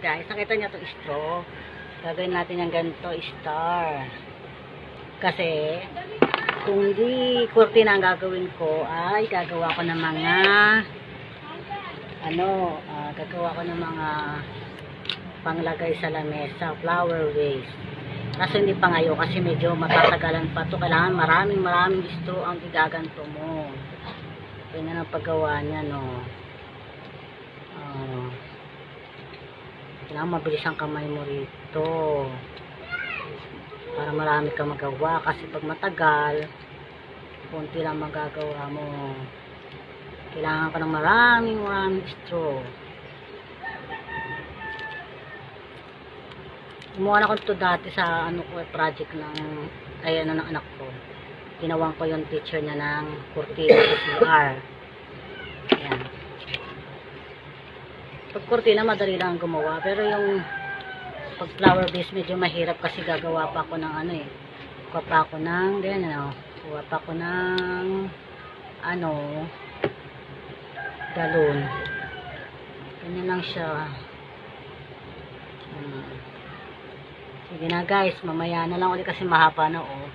guys, nakita niyo itong straw. Gagawin natin yung ganito, star. Kasi, kung hindi kurtina ang gagawin ko, ay gagawa ko ng mga ano, ah, gagawa ko ng mga panglagay sa lamesa, flower vase. Kaso hindi pa ngayon kasi medyo matatagalan pa to Kailangan maraming maraming straw ang igaganto mo. Ganyan ang paggawa niya, no. Kailangan mabilis ang kamay mo rito. Para marami kang magawa. Kasi pag matagal, konti lang magagawa mo. Kailangan ka ng maraming maraming straw. Gumawa na ko ito dati sa ano ko, project ng, ay ano ng anak ko. Ginawan ko yung teacher niya ng kurtina CR. Ayan. Pag kurtina, madali lang gumawa. Pero yung pag flower base, medyo mahirap kasi gagawa pa ako ng ano eh. Kuha pa ako ng, ganyan ano, kuha pa ako ng, ano, galon. Ganyan lang siya. Hmm. Sige na guys, mamaya na lang ulit kasi mahaba na oh.